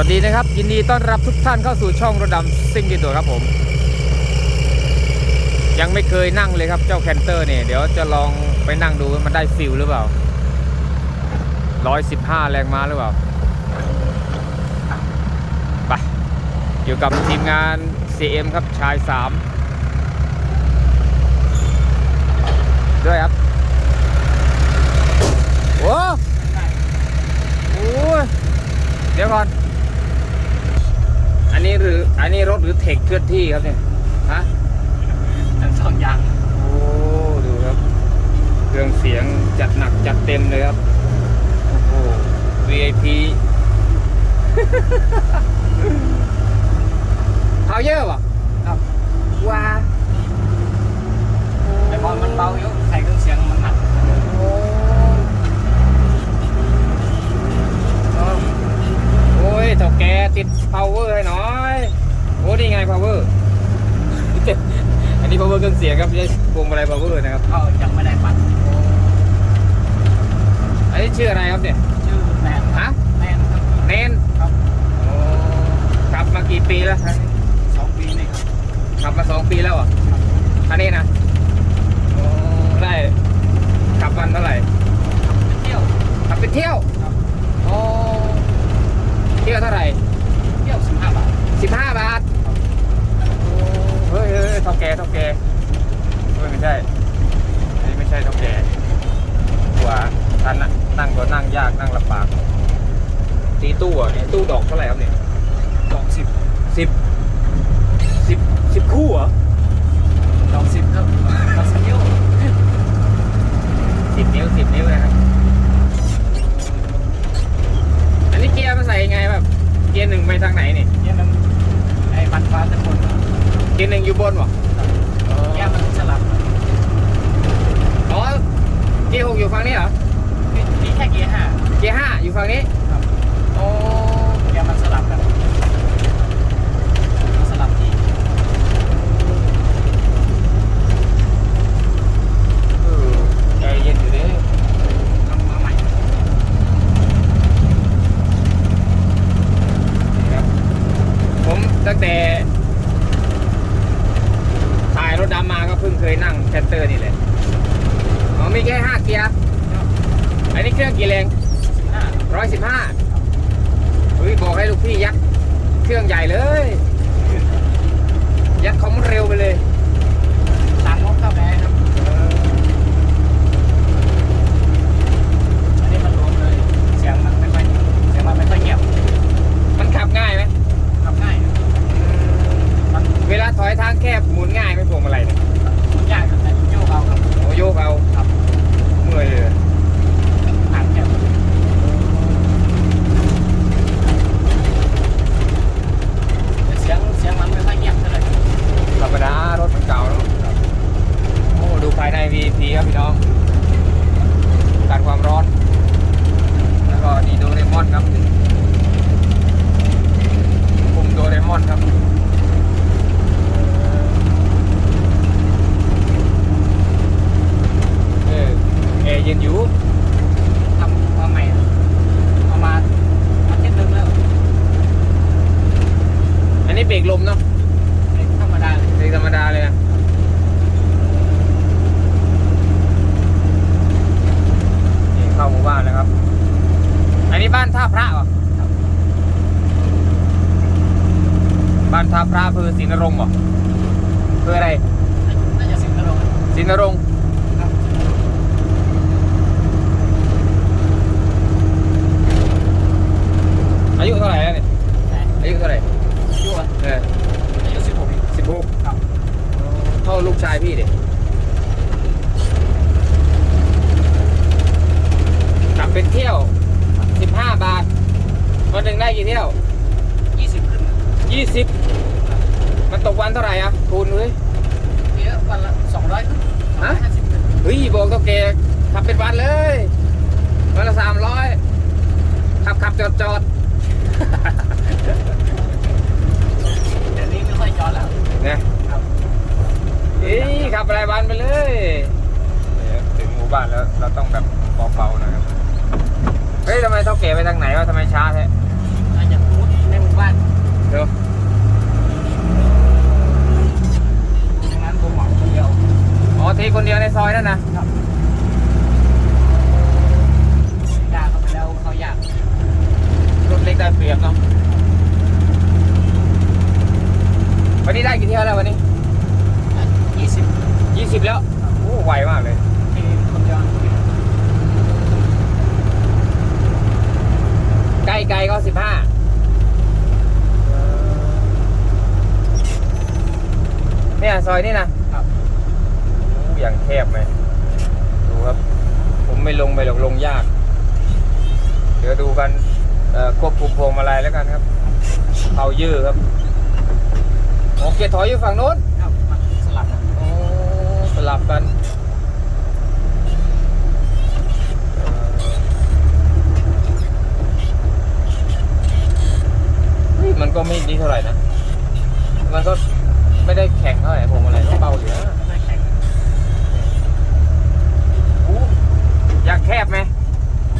วัสดีนะครับ ยินดีต้อนรับทุกท่านเข้าสู่ช่องรถดำซิ่งดีตัวครับผม ยังไม่เคยนั่งเลยครับเจ้าแคนเตอร์เนี่ย เดี๋ยวจะลองไปนั่งดูว่ามันได้ฟิลหรือเปล่า115แรงม้าหรือเปล่าไปอยู่กับทีมงาน CM ครับชาย3ด้วยครับ โอ้โอ้ยเดี๋ยวก่อน อันนี้หรือ อันนี้รถหรือเทคเคลื่อนที่ครับเนี่ย ฮะ ทั้งสองอย่าง โอ้ ดูครับ เครื่องเสียงจัดหนักจัดเต็มเลยครับ โอ้โห VIP เผาเยอะป่ะ ครับ ว้า ไอ้บอลมันเบาอยู่ใส่เครื่องเสียงมันหนัก โอ้โอ้ยเถ่าแกติด power ให้หน่อย โอ้นี่ไง power อันนี้ power เครื่องเสียงครับไม่ใช่พวงมาลัย power นะครับ ก็ยังไม่ได้ปัด อันนี้ ชื่ออะไรครับเนี่ยชื่อแนนฮะแนนครับเนนครับโอ้ขับมากี่ปีแล้วสองปีนี่ครับขับมาสองปีแล้วเหรอะคันนี้นะโอ้ได้ขับวันเท่าไหร่เที่ยวขับไปเที่ยวครับโอ้เที่ยวเท่าไหร่เที่ยวสิบห้าบาทสิบห้าบาทโอ้เฮ้ยเฮ้ยเฮ้ยเท่าแกเท่าแกเฮ้ยไม่ใช่อันนี้ไม่ใช่เท่าแกหัว ท่านน่ะนั่งก็นั่งยากนั่งลำบากตีตู้อะนี่ตู้ดอกเท่าไหร่ครับเนี่ยสองสิบสิบสิบสิบคู่เหรอสองสิบครับเราสนิ้วสิบนิ้วสิบนิ้วนะครับ อันนี้เกียร์มันใส่ยังไงแบบ เกียร์หนึ่งไปทางไหนนี่เนี่ยมันไอ้ปัดฟ้าทั้งหมดเกียร์หนึ่งอยู่บนวะแก้มันสลับอ๋อเกียร์หกอยู่ฝั่งนี้เหรอมีมี แค่เกียร์ห้าเกียร์ห้าอยู่ฝั่งนี้ครับโอ้ แก้มันสลับกันมันสลับที่ เออแอร์เย็นอยู่ดิ ทำมาใหม่ นี่ครับ ผมตั้งแต่ถ่ายรถดำมาก็เพิ่งเคยนั่งแคตเตอร์นี่เลยอ๋อมีแค่ห้าเกียร์ อันนี้เครื่องกี่แรง สิบห้า ร้อยสิบห้าเฮ้ยบอกให้ลูกพี่ยัดเครื่องใหญ่เลย ยัดคอมเร็วไปเลย หลังงบเข้าไปครับ อันนี้มันรวมเลย เสียงมันไม่ค่อยเสียงมันไม่ค่อยเงียบ มันขับง่ายไหม ทำง่าย มัน เวลาถอยทางแคบหมุนง่ายไหมพวงมาลัยเนี่ย มันยากอยู่แต่โยกเอาครับ โอ้โยกเอา ครับ เมื่อยเลย ทางแคบแต่เสียงเสียงมันไม่ค่อยเงียบเท่าไหร่ ธรรมดารถมันเก่าแล้วโอ้ดูภายใน VIP ครับพี่น้องการความร้อน แล้วก็นี่โดเรมอนครับปุ่มโดเรมอนครับ เออแอร์เย็นอยู่ ทำมาใหม่เอามาอาทิตย์หนึงแล้ว อั นนี้เบรกลมเนาะเด็กธรรมดาเลยเบรกธรรมดาเลยนะนี่เข้าหมู่บ้านแล้วครับ อันนี้บ้านท่าพระเหรอบ้านท่าพระอำเภอศรีนรงค์เหรออำเภออะไรน่าจะสิบกิโลศรีนรงค์ ครับ อายุเท่าไหร่แล้วเนี่ย แต่ อายุเท่าไหร่ อายุอะ เออ อายุสิบหก สิบหก ครับ เท่าลูกชายพี่ดิกลับเป็นเที่ยวสิบห้าบาท วันหนึ่งได้กี่เที่ยวยี่สิบขึ้นยี่สิบมันตกวันเท่าไหร่อะคูณเฮ้ยเยอะวันละสองร้อยขึ้นสองร้อยฮะห้าสิบขึ้นเฮ้ยบอกเท่าแกขับเป็นวันเลย วันละสามร้อยขับขับจอดจอดเดี๋ยวนี้ไม่ค่อยจอดแล้วเนี่ยครับเฮ้ยขับรายวันไปเลยเนี่ยถึงหมู่บ้านแล้วเราต้องแบบเบาๆหน่อยครับเฮ้ยทำไมเท่าแกไปทางไหนวะทำไมช้าแท้อาจจะพูดในบ้านเดี๋ยวตรงนั้นผมเหมาคนเดียวอ๋อทีคนเดียวในซอยนั่นนะครับด่าเขาไปแล้วเขาอยากรถเล็กได้เปรียบเนาะวันนี้ได้กี่เที่ยวแล้ววันนี้ยี่สิบ ยี่สิบแล้ว โอ้ไวมากเลยที่คนเดียวใกล้ไกลก็สิบห้าเนี่ยซอยนี่นะครับโอ้อย่างแคบไหมดูครับ ผมไม่ลงไปหรอกลงยาก เดี๋ยวดูกันเอ่อควบคุมพวงมาลัยแล้วกันครับ เอายื้อครับโอเคถอยอยู่ฝั่งโน้น ครับมันสลับกัน โอ้ส ลับกันมันก็ไม่ดีเท่าไหร่นะ มันก็ไม่ได้แข็งเท่าไหร่ผมอะไรก็เบาอยู่นะไม่แข็งอู้อยากแคบไหม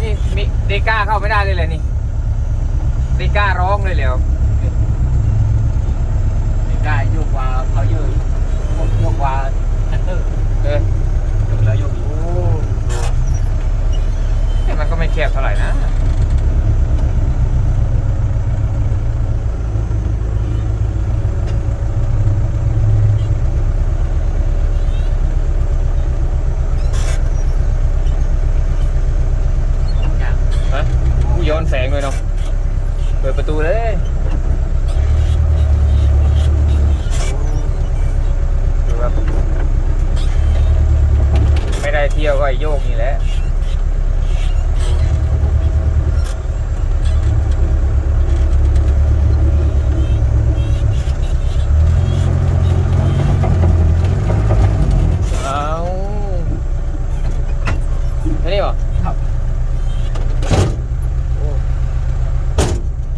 นี่มีเดก้าเข้าไม่ได้เลยเลยนี่เดก้าร้องเลยเหลวได้โยกว่าเขาเยอะโยกว่า อร์เออโยกแล้วโยกอีกโอ้ดูแต่มันก็ไม่แคบเท่าไหร่นะ อยาก ฮะผู้ย้อนแสงเลยเนาะ เปิดประตูเลยดูครับ ไม่ได้เที่ยวก็ไอ้โยกนี่แหละ เอาแค่นี้เหรอ ครับ โอ้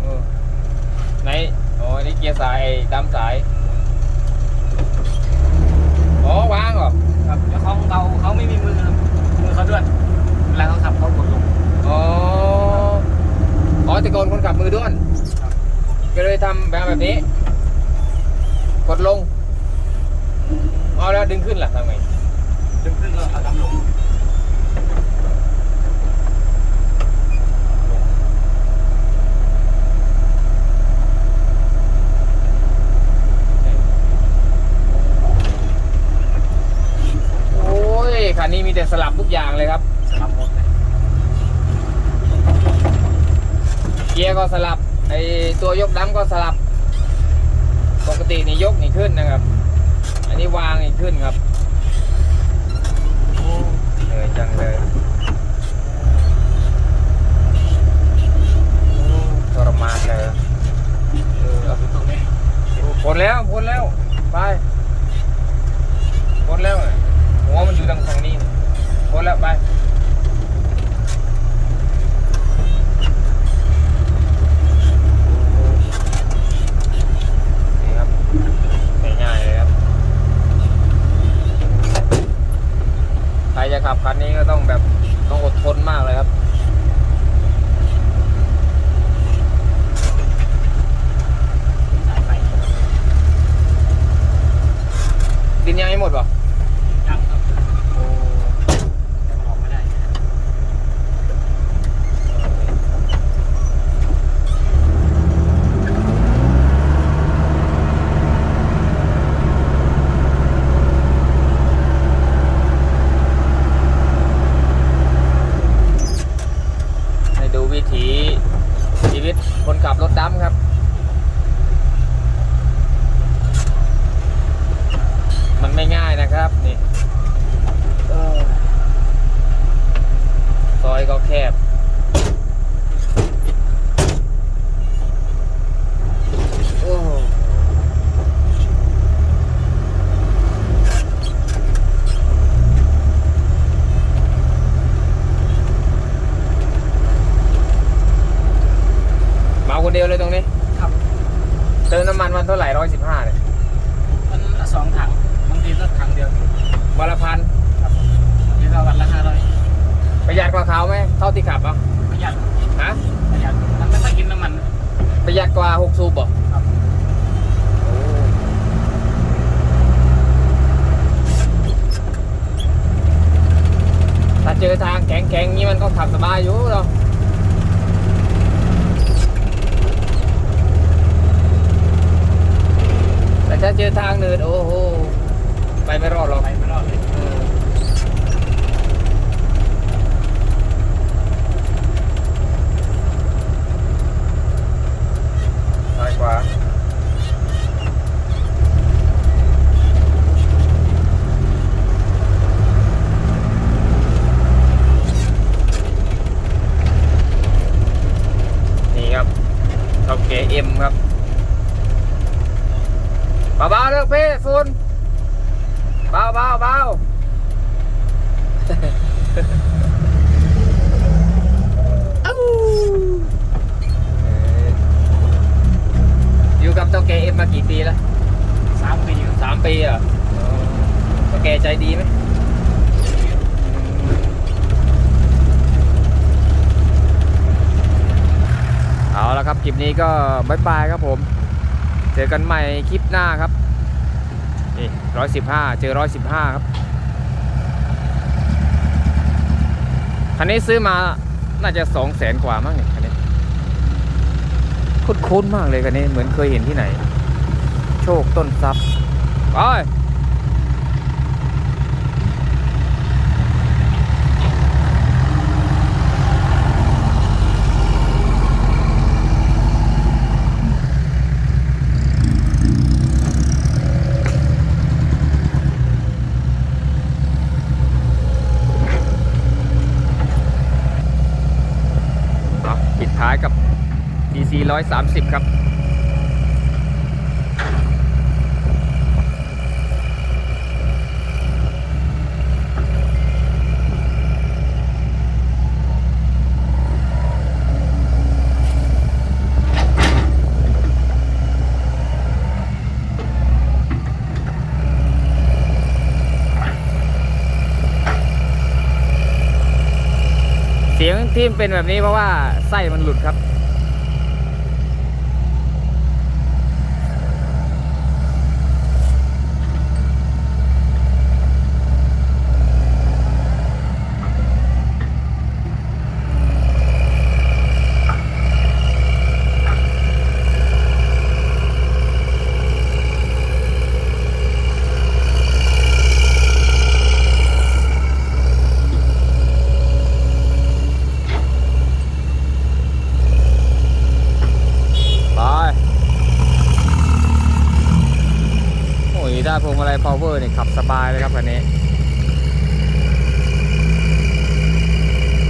เออไหนอ๋ออันนี่เกียร์สายไอ้ดำสาย อ๋อ วางเหรอ ครับเจ้าของเขาเขาไม่มีมือครับมือเขาด้วยเวลาเขาขับเขากดลง อ๋อ อ๋อแต่ก่อนคนขับมือด้วน ครับ ก็เลยทำแบบแบบนี้ กดลง เอาแล้วดึงขึ้นล่ะทำไง ดึงขึ้นก็เอาดำลง โอ้ย คันนี้มีแต่สลับทุกอย่าง เลยครับ สลับหมดเลยเกียร์ก็สลับไอตัวยกดั้มก็สลับ ปกตินี่ยกนี่ขึ้นนะครับ อันนี้วางนี่ขึ้นครับเหนื่อยจังเลยโอ้ทรมานเลยเอออาตรงนี้พ้นแล้วพ้นแล้ว ไปพ้นแล้วน่ะหัวมันอยู่ทางฝั่งนี้นี่พ้นแล้วไป นี่ครับง่ายๆเลยครับ ใครจะขับคันนี้ก็ต้องแบบต้องอดทนมากเลยครับดินยังไม่หมดป่ะ ท้าไหมเท่าที่ขับป่ะประหยัดฮะประหยัดมันไม่ค่อยกินน้ำมัน ประหยัดกว่าหกซูบบ่ะถ้าเจอทางแข็งๆนี้มันก็ขับสบายอยู่เราแต่ถ้าเจอทางเนิดโอ้โหไปไม่รอดหรอกไปไม่รอดเลย ขวานี่ครับเท่าเกเอ็มครับเบาๆเด้อเพ่ฝุ่นเบาเบาเบาเอ้า อยู่กับเจ้าแกเอ็มมากี่ปีแล้วสามปีอยู่สามปีเหรอะเจ้าแกใจดีไหมเอาละครับคลิปนี้ก็บายบายครับผม เจอกันใหม่คลิปหน้าครับนี่ร้อยสิบห้าเจอร้อยสิบห้าครับคันนี้ซื้อมาน่าจะสองแสนกว่ามั้งเนี่ยคันนี้ คุ้นๆมากเลยคันนี้เหมือนเคยเห็นที่ไหน โชคต้นทรัพย์ไปเอาปิดท้ายกับ DC 130 ครับ เสียงที่มันเป็นแบบนี้เพราะว่าไส้มันหลุดครับ ไป โอ้ยได้พาลัย power เนี่ยขับสบายเลยครับคันนี้